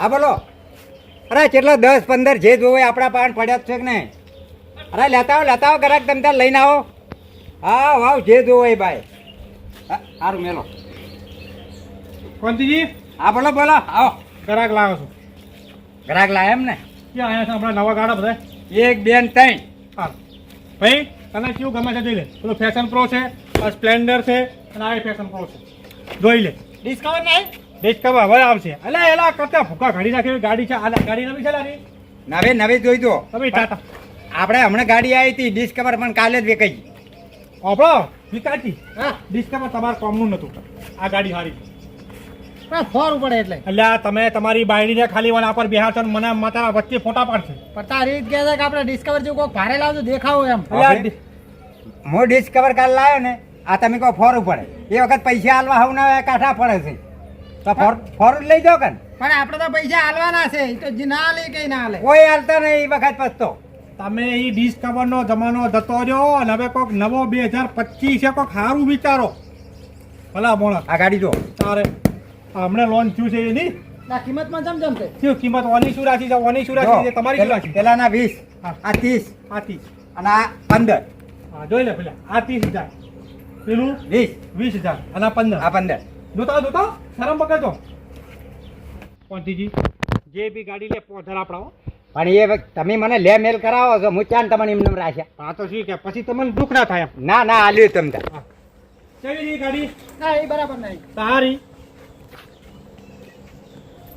હા બોલો. અરે કેટલો દસ પંદર જે જોવે આપણા પાન પડ્યા જ છે કે નહીં? અરે લેતા આવો લેતા આવો ઘરાક તમે ત્યાં લઈને આવો. હા વાવ જે જોવે ભાઈ. સારું મેલો. કોંતીજી હા બોલો બોલો. આવો. ગ્રાહક લાવો છો. ગ્રાહક લાવે એમ ને? ક્યાં આવ્યા છે આપણા નવા ગાડા બધા? એક બેન ત્રણ. હા ભાઈ તને કેવું ગમે છે જોઈ લે. પેલું ફેશન પ્રો છે સ્પ્લેન્ડર છે અને આ ફેશન પ્રો છે. જોઈ લે. ડિસ્કાઉન્ટ નહીં? ડિસ્કવર હવે આવશે. એટલે એલા કરતા ભૂકા ઘડી નાખી ગાડી છે આ ગાડી નવી છે લારી. નવે નવે જોઈ દો તમે ટાટા આપણે હમણાં ગાડી આવી હતી ડિસ્કવર પણ કાલે જ વેકાઈ આપણો વિકાસજી હા. ડિસ્કવર તમારા કોમનું નહોતું. આ ગાડી સારી ફોર પડે એટલે. એટલે આ તમે તમારી બાયડીને ખાલી વાળા પર બેહાડશો છો મને માતા વચ્ચે ફોટા પાડશે. પણ તારી રીત કહે છે કે આપણે ડિસ્કવર જેવું કોઈક ભારે લાવજો દેખાવો એમ. હું ડિસ્કવર કાલ લાવ્યો ને આ તમે કહો ફોર પડે એ વખત પૈસા હાલવા હવ ના કાંઠા પડે છે. તો ફોર ફોર લઈ જાઓ કન પણ આપણે તો પૈસા હાલવાના છે એ તો ના લે કે ના લે કોઈ હાલતા નહીં એ વખત પસ્તો તમે એ ડિસ્કવરનો જમાનો જતો રહ્યો અને હવે કોઈક નવો બે હજાર પચીસ છે કોઈક સારું વિચારો. ભલા મોણા. આ ગાડી જો. તારે હમણે લોન્ચ થયું છે એની? ના કિંમતમાં જમ જમ થયું કિંમત? ઓની શું રાખી છે? ઓની શું રાખી છે? તમારી શું રાખી પેલાના વીસ હા. આ ત્રીસ આ ત્રીસ. અને આ પંદર. હા જોઈ લે પેલા. આ ત્રીસ હજાર. પેલું? વીસ. વીસ હજાર. અને આ પંદર. આ પંદર. જોતા જોતા શરમ પકડજો. પહોંચીજી જે. બી ગાડી લે પોધર આપણા પણ એ વખત તમે મને લે મેલ કરાવો છો હું ચાન તમને એમને રાખ્યા? આ તો શું કે પછી તમને દુઃખ ના થાય ના ના આલ્યું તમને. તાર હા. કેવી ગાડી? ના એ બરાબર નહીં. સારી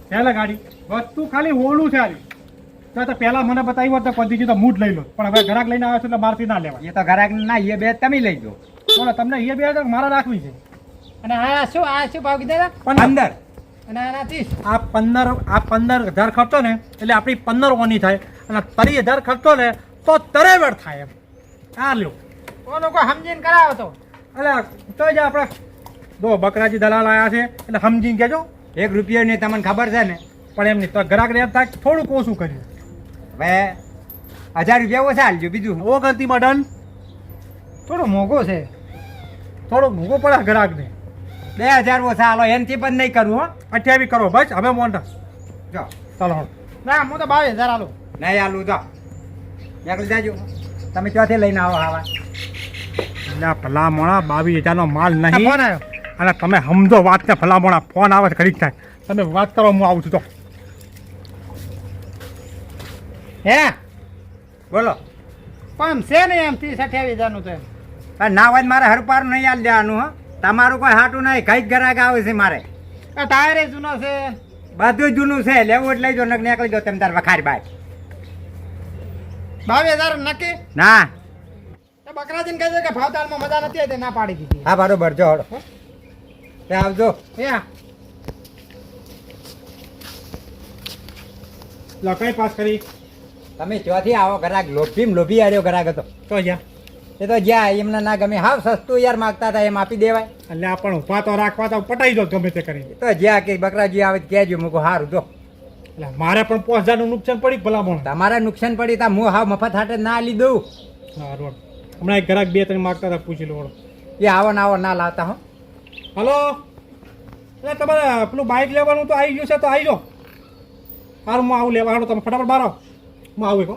પહેલા ગાડી. વસ્તુ ખાલી હોળું છે આલી તો તો પહેલા મને બતાવી હોત તો પંતીજી તો મૂડ લઈ લો પણ હવે ઘરાક લઈને આવ્યો છો એટલે મારથી ના લેવા એ તો ઘરાક ના એ બે તમે લઈ જાઓ બોલો તમને એ બે મારા રાખવી છે. અને આ શું આ શું ભાવ કીધા પંદર. પંદર. અને આનાથી આ પંદર આ પંદર હજાર ખર્ચો ને એટલે આપણી પંદર ઓની થાય. અને તરી હજાર ખર્ચો ને તો તરેવર થાય એમ. આ લ્યો. ઓ લોકો સમજીને કરાવો તો. એટલે તો જ આપણે જો બકરાજી દલાલ આવ્યા છે. એટલે સમજીને કહેજો એક રૂપિયાની ને તમને ખબર છે ને. પણ એમની તો ગ્રાહક એમ થાય થોડુંક ઓછું કર્યું હવે હજાર રૂપિયા ઓછા હાલજો બીજું ઓ ગણતીમાં ડન થોડો મોંઘો છે. થોડો મોંઘો પડે ગ્રાહકને બે હજાર ઓછા હાલો એનથી પણ નહીં કરવું હો. અઠ્યાવી કરો બસ હવે મોંડા જો. ચાલો ના હું તો બાવીસ હજાર હાલો નહીં આલું તો નીકળી જાજો. તમે ક્યાંથી લઈને આવો આવા? એટલે ભલા મોણા બાવીસ હજારનો માલ નહીં. ફોન આવ્યો. અને તમે સમજો વાત ને ભલામોણા ફોન આવે છે ઘડીક થાય. તમે વાત કરો હું આવું છું તો. હે? બોલો. પણ છે ને એમ ત્રીસ અઠ્યાવીસ હજારનું તો એમ. પણ ના હોય મારે હરપાર નહીં આલ દેવાનું હો. તમારું કોઈ હાટું નહીં કંઈક ગ્રાહક આવે છે મારે. ટાયરે જૂનો છે. બધું જૂનું છે લેવું એટલે જો નક નીકળી જાવ તમે તાર વખાર બાય બાવીસ હજાર નક્કી? ના. બકરાજીને કહે છે કે ભાવતાલમાં મજા નથી આવી ના પાડી દીધી. હા બરોબર જો હળો. તે આવજો. હે લખાઈ પાસ કરી? તમે ચોથી આવો ઘરાક લોભી લોભી આડ્યો ગ્રાહક હતો. તો જ્યાં. એ તો જ્યાં એમને ના ગમે હાવ સસ્તું યાર માગતા હતા એમ આપી દેવાય. એટલે આ પણ ઊભા તો રાખવા તો પટાઈ દો ગમે તે કરી તો જ્યાં કે બકરાજી આવે કહેજો મૂકો હારું જો. એટલે મારે પણ પાંચ હજારનું નુકસાન પડી ભલામણ? મોણા તમારે નુકસાન પડી તા હું હાવ મફત હાટે ના લીધું હા રોડ હમણાં એક ગ્રાહક બે ત્રણ માગતા હતા પૂછી લો એ આવો ના આવો ના લાવતા હો. હલો? એટલે તમારે પેલું બાઇક લેવાનું તો આવી ગયું છે તો આવી જાઓ. સારું હું આવું લેવા હાલો તમે ફટાફટ બહાર આવો હું આવું કહો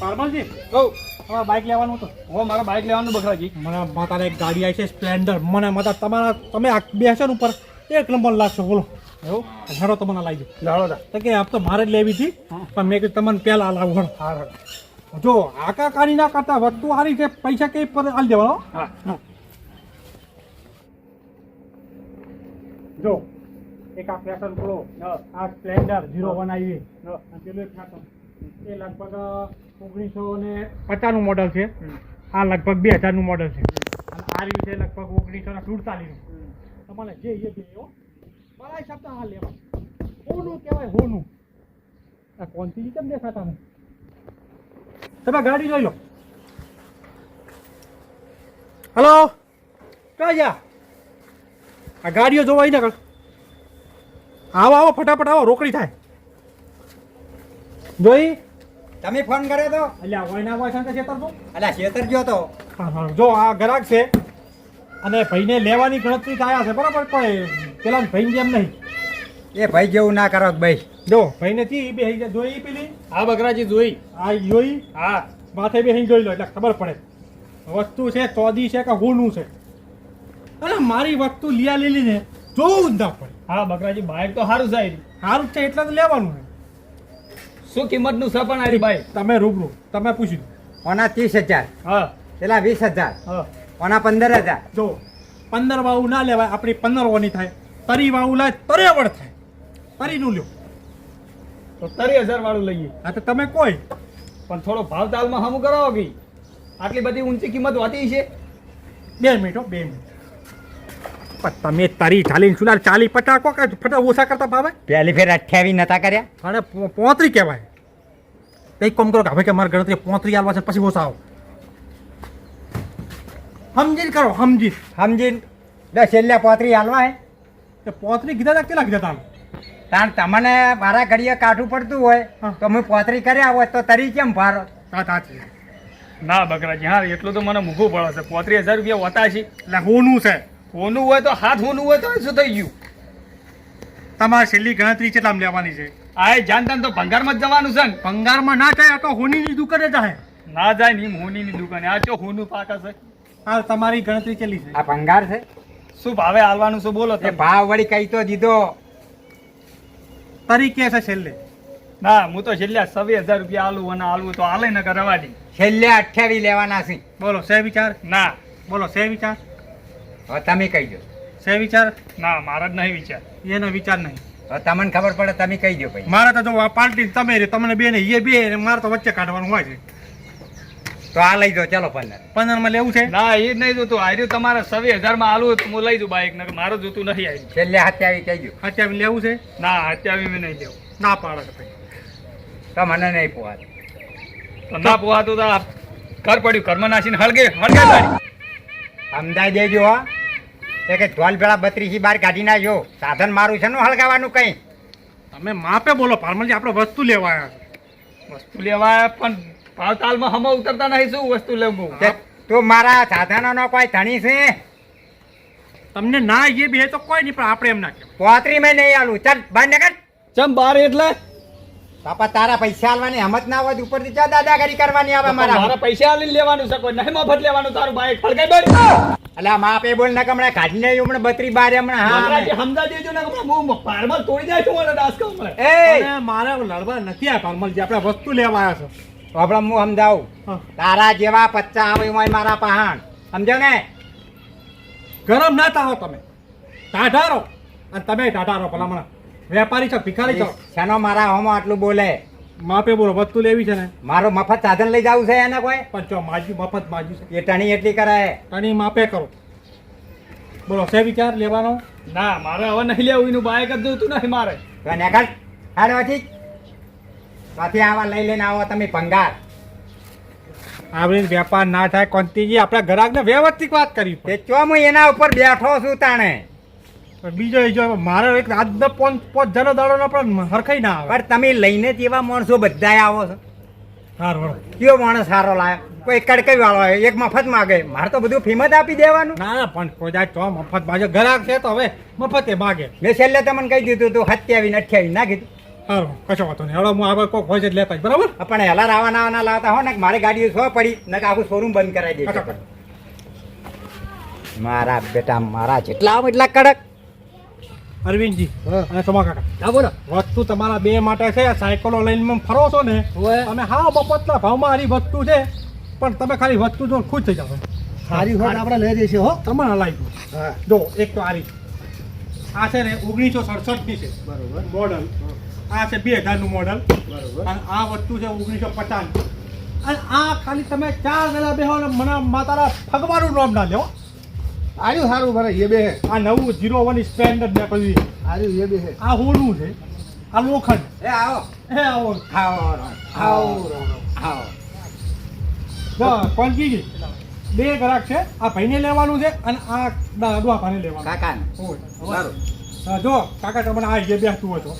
પારમાલજી કહું હવે બાઇક લેવાનું તો. હો મારા બાઇક લેવાનું બકરાજી મને માતાને એક ગાડી આવી છે સ્પ્લેન્ડર મને માતા તમારા તમે આ બેસો ને ઉપર. એક નંબર લાગશો બોલો. એવું? હેડો તમને લાવી લાવો તા તો કે આપ તો મારે જ લેવી હતી પણ મેં કીધું તમને પહેલા લાવું હેડો. હા જો આકા કાની ના કરતા વસ્તુ સારી છે પૈસા કઈ પર આલી દેવાનો? હા. જો એક આ ફેશન પ્રો આ સ્પ્લેન્ડર ઝીરો વન આવી પેલું એક એ લગભગ ઓગણીસો ને પચાસનું મોડલ છે. આ લગભગ બે હજારનું મોડલ છે. અને આ રહ્યું છે લગભગ ઓગણીસો ને સુડતાલીસનું તમારે જે એ મારા હિસાબથી આ લેવા. હોનું કહેવાય હોનું. આ કોનથી કેમ દેખાતા તમે ગાડી જોઈ લો. હલો? ક્યાં જા આ ગાડીઓ જોવાય ને કર આવો આવો ફટાફટ આવો રોકડી થાય. જોઈ? તમે ફોન કર્યો તો? અલ્યા આ વયના હોય છે ને? તો અલ્યા શેતર ગયો તો. હા હા જો આ ગ્રાહક છે. અને ભાઈને લેવાની ગણતરી થયા છે બરાબર? પણ પેલા ભાઈ જેમ નહીં. એ ભાઈ જેવું ના કરો ભાઈ. જો ભાઈને થી બે જોઈ પેલી? હા બકરાજી જોઈ. આ જોઈ? હા. માથે બેસી જોઈ લો એટલે ખબર પડે. વસ્તુ છે ચોદી છે કે હોનું છે? અરે મારી વસ્તુ લિયા લીલી ને જોવું જ ના પડે. હા બકરાજી બાઈક તો સારું. સારું જ છે એટલે તો લેવાનું છે. શું કિંમતનું સપન આરી ભાઈ? તમે રૂબરૂ તમે પૂછી લો. ઓના ત્રીસ હજાર. હા. પેલા વીસ હજાર. હા. ઓના પંદર હજાર. જો પંદર વાવું ના લેવાય આપણી પંદર વાની થાય. તરી વાવું લાય તરેવડ થાય. તરીનું લ્યો. તો તરી હજાર વાળું લઈએ. હા તો તમે કોઈ. પણ થોડો ભાવ તાલમાં હમું કરાવો કે? આટલી બધી ઊંચી કિંમત હોતી છે? બે મિનિટ હો બે મિનિટ. પણ તમે તરી ચાલીને સુલાર ચાલી પચાસ કો ફટા ઓછા કરતા ભાવે? પહેલી ફેર અઠ્યાવીસ નતા કર્યા? અને પોત્રી કહેવાય. કંઈક કોમ કરો કે હવે કે મારે ગણતરી પોત્રી આવવા છે પછી ઓછા આવો. સમજીને કરો સમજી સમજી દસ છેલ્લે પોતરી હાલવા હે. તો પોતરી કીધા તા કેટલા કીધા તા તાણ તમને મારા ઘડીએ કાઠું પડતું હોય. તો હું પોતરી કર્યા હોય તો તરી કેમ ભારો? સાચી. ના બકરાજી હા એટલું તો મને મૂકવું પડે છે. પોત્રીસ હજાર રૂપિયા હોતા છે. એટલે હોનું છે. હોનું હોય તો હાથ હોનું હોય તો શું થઈ ગયું? તમારે છેલ્લી ગણતરી કેટલામાં લેવાની છે? આ જાનતાન તો ભંગારમાં જ જવાનું છે ને. ભંગારમાં ના જાય તો હોનીની દુકાને જાય. ના જાય ની હોનીની દુકાને. આ ચો હોનું પાકા છે? હા તમારી ગણતરી કેટલી છે? આ ભંગાર છે? શું ભાવે હાલવાનું શું બોલો તે ભાવ વળી કઈ તો દીધો. તરીકે છે છેલ્લે? ના હું તો છેલ્લે સવી હજાર રૂપિયા આલુ અને આલુ તો આલે ન કરવા દે છેલ્લે અઠ્યાવી લેવાના છે. બોલો સે વિચાર ના. બોલો સે વિચાર હવે તમે કહી દો. સે વિચાર? ના મારા જ નહીં વિચાર. એનો વિચાર નહીં. હવે તમને ખબર પડે તમે કહી દો ભાઈ મારા તો જો પાર્ટી તમે રે તમને બે ને એ બે ને મારે તો વચ્ચે કાઢવાનું હોય છે. તો આ લઈ દો ચાલો પંદર. પંદરમાં લેવું છે? ના એ જ નહીં જોતું. આર્યું તમારે સવી હજારમાં આલું હું લઈ દઉં બાઈક ને મારું જોતું નથી આવ્યું. છેલ્લે હત્યાવી કહી દો. હત્યાવી લેવું છે? ના હત્યાવી મેં નહીં લેવું. ના પાડે ભાઈ તો મને નહીં પોવા ના પોહાતું તો ઘર પડ્યું. ઘરમાં નાસીને હળગે હળગે સમજાઈ દેજો હો. એ કે ઢોલ પેલા બત્રીસી બાર કાઢી નાખજો સાધન મારું છે ને હળગાવાનું કઈ? તમે માપે બોલો પારમલજી આપણે વસ્તુ લેવા આવ્યા વસ્તુ લેવા પણ ભાવ હમ ઉતરતા નહીં શું વસ્તુ લેવું? તો મારા સાધનોનો કોઈ ધણી છે? તમને ના એ બે તો કોઈ નહીં પણ આપણે એમ ના કહેવાય. પોતરી મેં નહીં આલું. ચાલ બાર નીકળ. ચમ બાર એટલે? બાપા તારા પૈસા આલવાની હમત ના હોય તો ઉપરથી ચા દાદાગીરી કરવાની આવે મારા. મારા પૈસા આલીને લેવાનું છે કોઈ. નહીં મફત લેવાનું તારું બાઈક હળગાઈ બળી અલા માપે બોલ ના કમણે કાઢી નહીં હમણાં બત્રી બાર હમણાં હા. સમજા દેજો ને હું પારમલ તોડી જાય છું મને દાસ મળે એ મારે લડવા નથી આ પારમલજી આપણે વસ્તુ લેવા આવ્યા તો આપણે હું સમજાવું. તારા જેવા પચ્ચા આવે હોય મારા પહાણ. સમજો ને? ગરમ ના થાઓ તમે. ટાઢારો અને તમે ટાઢારો ભલામણ. વેપારી છો ભિખારી છો? શેનો મારા હોમો આટલું બોલે? માપે બોલો વસ્તુ લેવી છે ને. મારો મફત સાધન લઈ જવું છે એના કોઈ? પણ જો માજી મફત માજી છે. એ ટણી એટલી કરાય ટણી માપે કરો. બોલો સે વિચાર લેવાનો? ના મારે હવે નહીં લેવું એનું બાય કરી દઉં તું નહીં મારે નીકળ હાલો ઠીક ત્યાંથી આવા લઈ લઈને આવો તમે ભંગાર. આવી વેપાર ના થાય કોંતીજી આપણા ગ્રાહકને વ્યવસ્થિત વાત કરી તે ચો હું એના ઉપર બેઠો છું તાણે. બીજો એ જો મારો એક પાંચ પોંચ પોંચ જનો દાડોનો પણ હરખાઈ ના આવે. પણ તમે લઈને એવા માણસો બધા આવો છો. હાર કયો માણસ સારો લાયો? કોઈ કડકઈ વાળો હોય એક મફત માગે. મારે તો બધું ફીમત આપી દેવાનું. ના ના પણ કોઈ તો મફત બાજુ ગ્રાહક છે તો હવે મફતે માગે. મેં છેલ્લે તમને કહી દીધું તું સત્યાવીસ ને અઠ્યાવીસ ના કીધું. સારું કશો વાંધો નહીં. હવે હું આગળ કોઈક હોય જ લેતા બરાબર? પણ હેલા રાવાના વાના લાવતા હો ને મારી ગાડીઓ સો પડી ને આખું શોરૂમ બંધ કરાવી દે મારા બેટા મારા જેટલા આમ એટલા કડક. અરવિંદજી અને સમા કાકા. હા બોલો. વસ્તુ તમારા બે માટે છે સાયકલો લઈને ફરો છો ને અને હા મફતના ભાવમાં હારી વસ્તુ છે પણ તમે ખાલી વસ્તુ જો ખુશ થઈ જાવ સારી હોત આપણે લઈ જઈશું હો. તમારે હલાવી દઉં. હા. જો એક તો આરી આ છે ને ઓગણીસો સડસઠની છે. બરોબર. મોડલ. આ છે બે હજારનું મોડલ. બરોબર. અને આ વસ્તુ છે ઓગણીસો પચાસ. અને આ ખાલી તમે ચાર વેલા બેહો ને મને માતાના ફગવાનું નામ ના લેવો. આર્યું સારું ભરે એ બે હે. આ નવું જીરો વન સ્પેન્ડર ને કહ્યું. આર્યું એ બે હે. આ હોનું છે. આ લોખંડ. એ આવો. હે આવો. ખાવો આવો આવો જો. કોલજીજી બે ગ્રાહક છે. આ ભાઈને લેવાનું છે અને આ દાદવા ભાઈને લેવાનું. કાકા. સારું. હા, જો કાકા તમને આ જે બેસતું હતો તો.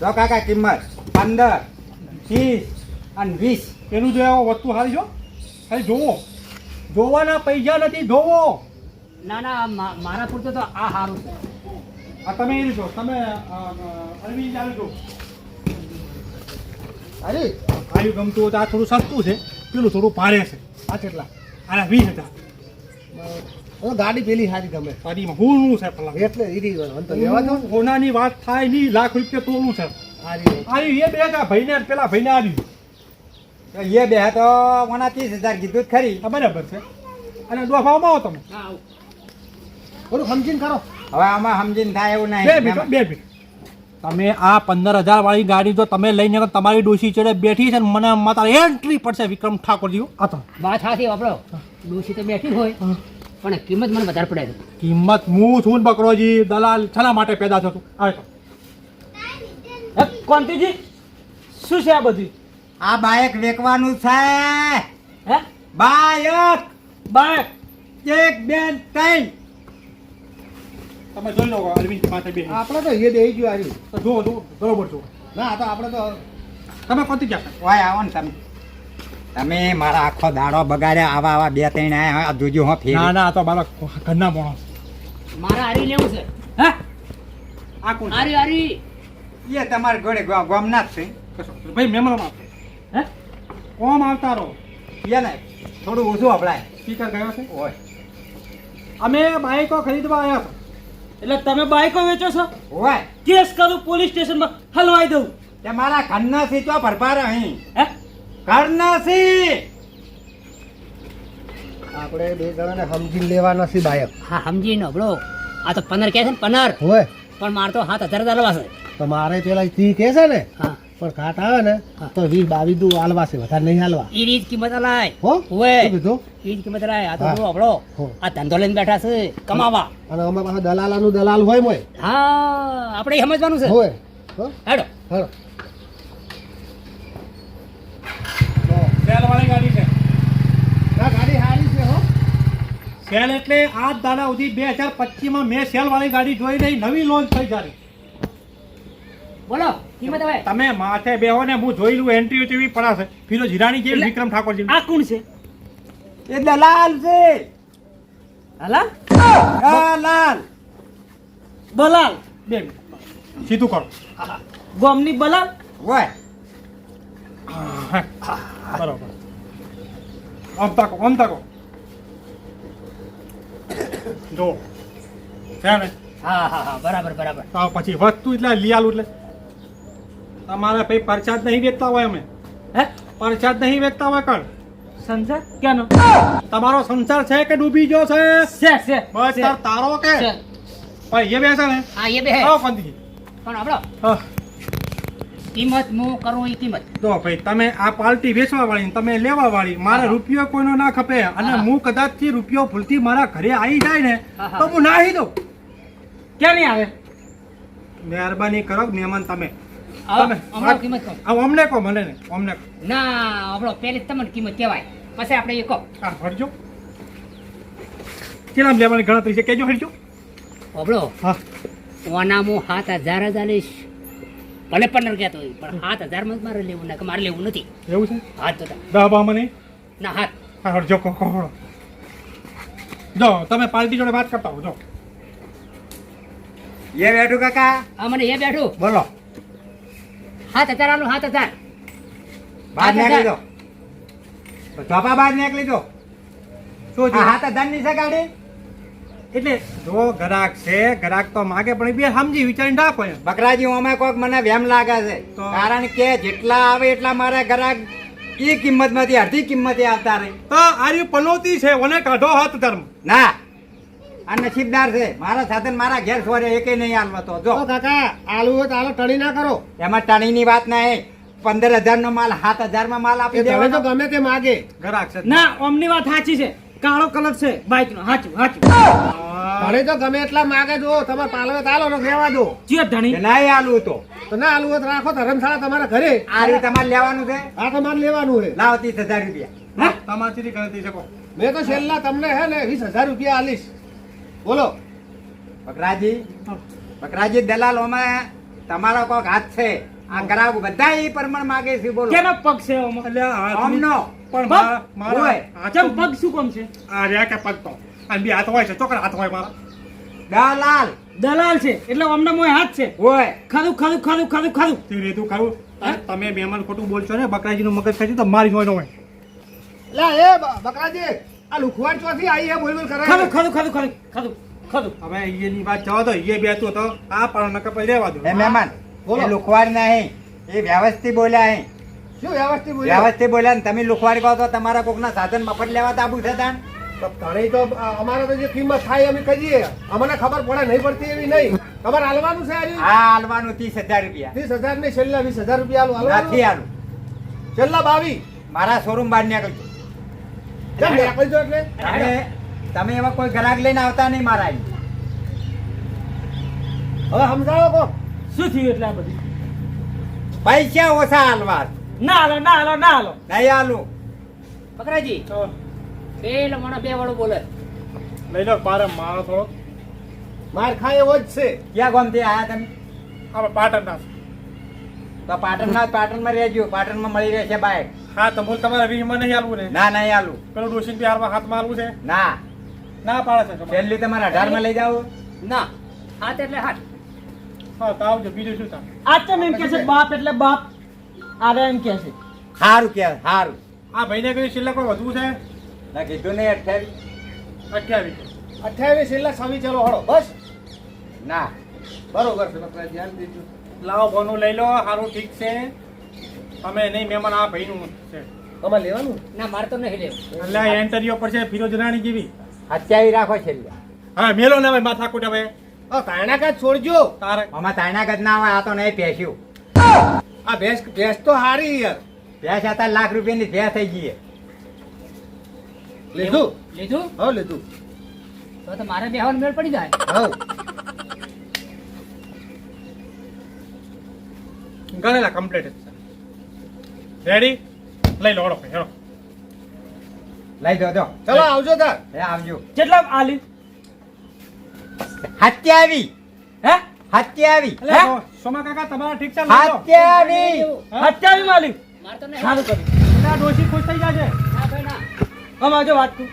જો કાકા કિંમત. પંદર ત્રીસ અને વીસ. એનું જો એવો વસ્તુ સારી છો ખાલી જોવો. જોવાના પૈસા નથી જોવો. ના ના મા- મારા પૂરતો તો આ સારું છે. આ તમે એ લીધો તમે અરવિંદ ચાલુ છો અરે! આયુ ગમતું હોય તો આ થોડું સસ્તું છે પેલું થોડું ભારે છે. આ કેટલા? આ વીસ હજાર. હવે ગાડી પેલી સારી ગમે. સારી હું હું છે પેલા એટલે એ લેવા દો. હોનાની વાત થાય નહીં લાખ રૂપિયા તોલું છે. હારી આયુ એ બે હતા ભાઈને પેલા ભાઈને આવ્યું એ બે તો મને ત્રીસ હજાર કીધું ખરી. બરાબર છે. અને દોફામાં આવો તમે. હા આવું. થોડું સમજીને કરો. હવે આમાં સમજીને થાય એવું બે નહીં મિનિટ બે મિનિટ. તમે આ પંદર હજાર વાળી ગાડી જો તમે લઈને તમારી ડોસી ચડે બેઠી છે ને મને માતા એન્ટ્રી પડશે વિક્રમ ઠાકોર જીવો આ તો. વાત સાચી વાપરો. ડોસી તો બેઠી હોય. પણ કિંમત મને વધારે પડે કિંમત હું છું ને બકરોજી દલાલ છના માટે પેદા થતું આવે કોંતીજી શું છે આ બધી? આ બાયક વેકવાનું છે. હે? બાયક. બાઈક એક બે ત્રણ. તમે જોઈ લો અરવિંદ માથે બે આપણે તો એ દઈ ગયું હારી. તો જુઓ જુઓ બરોબર છો ના આ તો આપણે તો તમે કોતી ગયા? વાય આવો ને તમે. તમે મારા આખો દાડો બગાડ્યા આવા આવા બે ત્રણ આયા આ જોજો હો ના ફેરી. ના આ તો મારા ઘરના માણસ. મારે હારી લેવું છે. હે? આ કોણ? હારી હારી. એ તમારે ઘરે ગોમના જ છે. ભાઈ મેમરો માં હે? કોમ આવતા રહો એ ને થોડું ઓછું આપણે સ્પીકર ગયો છે? ઓય. અમે બાઈકો ખરીદવા આવ્યા હતા એટલે તમે બાઈકો વેચો છો? હોય કેસ કરું પોલીસ સ્ટેશનમાં હલવાઈ દઉં. તે મારા ઘરના સી તો ભરપાર અહીં. હે? ઘરના સી. આપણે બે જણાને સમજી લેવાના છે બાયક. હા સમજી નો બ્રો આ તો પનર કહે છે ને પનર હોય પણ મારે તો હાથ હજાર હજાર છે. તો મારે પેલા તી કે છે ને? હા. પણ ઘાટ આવે ને. તો વીસ બાવીસ દુ હાલવા છે વધારે નહીં હાલવા. એ રીત કિંમત લાય હો. શું કીધું? એ જ કિંમત લાય આ તો આપણો આ ધંધો લઈને બેઠા છે કમાવા. અને અમે પાછા દલાલાનું દલાલ હોય મોય. હા આપણે સમજવાનું છે. હોય. હેડો. હેડો. હાલો સેલ વાળી ગાડી છે. ના ગાડી સારી છે હો. સેલ એટલે આ જ દાડા સુધી બે હજાર પચીસમાં મેં સેલ વાળી ગાડી જોઈ નહીં નવી લોન્ચ થઈ જાય બોલો કિંમત હવે. તમે માથે બેહો ને હું જોઈ લઉં એન્ટ્રી જેવી પડાશે. ફિરોજ હિરાણી જેવી વિક્રમ ઠાકોર જેવી આ કોણ છે? એ દલાલ છે. હલા દલાલ. બલાલ બે સીધું કરો. ગોમની બલાલ વાય હા, બરોબર. આમ તાકો આમ તાકો. જો છે ને? હા હા હા બરાબર બરાબર. તો પછી વસ્તુ એટલે લિયાલું એટલે તમારે ભાઈ પરસાદ નહીં વેચતા હોય અમે. હે? પરસાદ નહીં વેચતા હોય કણ? સંસાર? ક્યાંનો? તમારો સંસાર છે કે ડૂબી ગયો છે? છે છે બસ. તાર તારો કે. ભાઈ એ બેસે ને. હા એ બે આવો કંદજી પણ આપણો હા. કિંમત હું કરું એ કિંમત. તો ભાઈ તમે આ પાર્ટી વેચવા વાળી ને તમે લેવા વાળી મારે રૂપિયો કોઈનો ના ખપે અને હું કદાચથી રૂપિયો ભૂલથી મારા ઘરે આવી જાય ને. તો હું નાહી દઉં. ક્યાં નહીં આવે? મહેરબાની કરો મહેમાન તમે. અમને કહો મને ને અમને કહો. ના આપણો પેલી તમને કિંમત કહેવાય. પછી આપણે એ કહો. આ હટજો કેટલા લેવાની ગણતરી છે? કેજો હટજો હબળો હા. ઓના હું સાત હજાર જ આલીશ ભલે પંદર કહેતો હોય પણ સાત હજારમાં જ મારે લેવું ના મારે લેવું નથી. એવું છે? હાથ તો દા મને ના હાથ. હા હરજો કહો કહો જો તમે પાર્ટી જોડે વાત કરતા હો જો. એ બેઠું કાકા. આ મને એ બેઠું. બોલો. સાત હજાર આલું હજાર. હાથ હજાર. દો. ચોપા બહાર નીકળી દો. શું છે હાથ હજારની છે ગાડી? એટલે જો ગ્રાહક છે ગ્રાહક તો માગે પણ બે સમજી વિચારીને રાખો એમ. બકરાજી અમે કોઈક મને વેમ લાગે છે. તો? કારણ કે જેટલા આવે એટલા મારા ગ્રાહક એ કિંમતમાંથી અડધી કિંમતે આવતા રહે. તો આ પલોતી પનોતી છે ઓને કાઢો હાથ ધર્મ ના. આ નસીબદાર છે. મારા સાથે મારા ઘેર સોરે એકે નહીં હાલવા તો. જો. કાકા આલુ હોય તો આલો ટણી ના કરો. એમાં ટણીની વાત ના પંદર હજાર નો માલ સાત હજારમાં માલ એ આપી દેવા તો ગમે તે માગે. ગ્રાહક છે. ના ઓમની વાત સાચી છે. કાળો કલર છે બાઇક નો સાચું સાચું ભલે તો ગમે એટલા માગે જો તમારે પાલવે તાલો નો રહેવા દો. ચિયો ધણી. ના આલું તો. તો ના આલુ તો રાખો ધર્મશાળા તમારા ઘરે. આ રીતે તમારે લેવાનું છે? આ તમારે લેવાનું છે. લાવ ત્રીસ હજાર રૂપિયા. હા, કરી શકો મેં તો છેલ્લા તમને હે ને વીસ હજાર રૂપિયા આલીશ. બોલો. બકરાજી બકરાજી દલાલોમાં તમારો કોઈક હાથ છે. આ કરાવ બધા એ પ્રમાણ માગે છે બોલો. કેનો પગ છે આમનો પણ મારો મા- હાથ પગ શું કોમ છે? આ રહ્યા કે પગ તો? અને બે હાથ હોય છે ચોકડ હાથ હોય મારા. દલાલ. દલાલ છે એટલે અમને મોય હાથ છે? હોય ખાધું ખાધું ખાધું ખાધું ખાધું તે રેતું ખાવું તમે મહેમાન ખોટું બોલશો ને બકરાજીનું મગજ ખાઈ તો મારી હોય ન હોય. લે એ બ- બકરાજી. આ લુખવાડ ચોથી આવી હે બોલ બોલ કરે. ખાધું ખાધું ખાધું ખાધું ખાધું ખાધું. હવે અહીંયાની વાત જવા દો એ બેઠો તો આ પણ નકર પછી રહેવા દો. એ મહેમાન બોલો. એ લુખવાડ નહીં એ વ્યવસ્થિત બોલ્યા હે. શું વ્યવસ્થિત બોલ્યા? વ્યવસ્થિત બોલ્યા ને તમે લુખવાડ કહો તો તમારા કોકના સાધન મફત લેવા તાબુ છે તાન તો ઘણી તો અમારે તો જે કિંમત થાય અમે કહીએ. અમને ખબર પડે નહીં પડતી એવી નહીં. તમારે હાલવાનું છે આ હાલવાનું ત્રીસ હજાર રૂપિયા. ત્રીસ હજારની છેલ્લા વીસ હજાર રૂપિયા હાલવાનું નથી હાલું. છેલ્લા બાવીસ મારા શોરૂમ બહાર નીકળજો. તમે તમે એવા કોઈ ગ્રાહક લઈને આવતા નહીં મારા હવે સમજાવો કો શું થયું એટલે આ બધું? પૈસા ઓછા હાલવા. ના હાલો ના હાલો ના હાલો. નહીં હાલું. બકરાજી બે માણસ બે વાળો બોલે. લઈ લો પારે મારો થોડો. માર ખાય એવો જ છે. ક્યાં ગામથી આયા તમે? આપણે પાટણના. તો પાટણમાં પાટણમાં રહેજો. પાટણમાં મળી રહેશે બાઈક હા તો બોલ તમારે વીમાં નહીં આલવું ને? ના નહીં આલવું પેલું ડોસીને બી હાલવા હાથમાં આલવું છે? ના. ના પાડે છે છેલ્લી તમારા અઢારમાં લઈ જાવ ના. હાથ એટલે હાથ. હા તો આવજો બીજું શું થાય? આ તો એમ કે છે બાપ એટલે બાપ. આરે એમ કે છે. સારું કે સારું આ ભાઈને કઈ છેલ્લે કોઈ વધવું છે? ના કીધું નહીં અઠ્યાવીસ. અઠ્યાવીસ. અઠ્યાવીસ છેલ્લા છવ્વીસ ચલો હળો બસ. ના. બરોબર છે ધ્યાન દીધું. લાવો બોનું લઈ લો સારું ઠીક છે. તમે નહીં મહેમાન આ ભાઈનું છે. અમારે લેવાનું? ના મારે તો નહીં લેવું. એટલે એન્ટરીઓ પર છે ફિરોજ રાણી જેવી. અત્યારે રાખો છે હા મેલો ના ભાઈ માથા કૂટ હવે. તાયણા છોડજો. તારે. અમાર તાણાકાત ના હોય આ તો નહીં પેશ્યું આ ભેંસ ભેંસ તો હારી યાર ભેંસ અત્યારે લાખ રૂપિયાની ભેંસ થઈ ગઈ લીધું? લીધું? હા લીધું. તો તો મારે બેહવાનું મેળ પડી જાય. હા ગણેલા કમ્પ્લીટ છે રેડી લઈ લો હળો. હેડો લઈ દો દો ચલો આવજો તાર. હે આવજો. કેટલા આલી? હત્યાવી. હે? હત્યાવી. હે? સોમા કાકા તમારા ઠીક છે લઈ લો. હત્યાવી. હત્યાવી માલી. મારે તો નહીં. સારું કર્યું. આ ડોશી ખુશ થઈ જશે. ના ભાઈ ના. આમ આજો વાત કરું.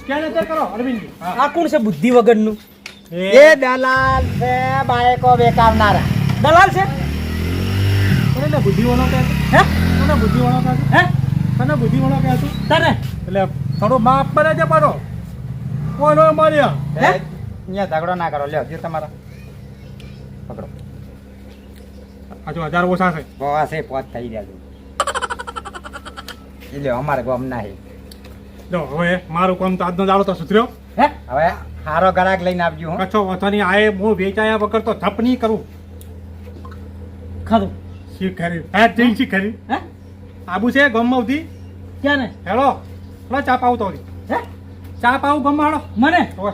સ્કેન અત્યારે કરો અરવિંદજી. આ કોણ છે બુદ્ધિ વગરનું? એ દલાલ છે બાયકો બેકાવનારા દલાલ છે? બુદ્ધિવાળો કહે કે? હે? તને બુદ્ધિવાળો કહે હે? તને બુદ્ધિવાળો કહે તું તને? એટલે થોડું માફ પડે છે પાડો કોનો માર્યા હે? અહીંયા ઝઘડો ના કરો. લ્યો જો તમારા. પકડો. આ હજાર ઓછા છે. બોવા છે પોત થઈ ગયા છે. એટલે અમારે ગોમ ના જો હવે મારું કામ તો આજનો દાડો તો સુધર્યો. હે? હવે હારો ગ્રાહક લઈને આવજો કચ્છો નહીં આએ હું વેચાયા વગર તો ધપ નહીં કરું. ખરું. શી ખરી હા જઈ શી ખરી હે? આબુ છે ગમમાં ઉધી. ક્યાં ને હેલો હેડો ચા પાવું તો. હે? ચા પાવું ગમમાં હેડો મને? હવે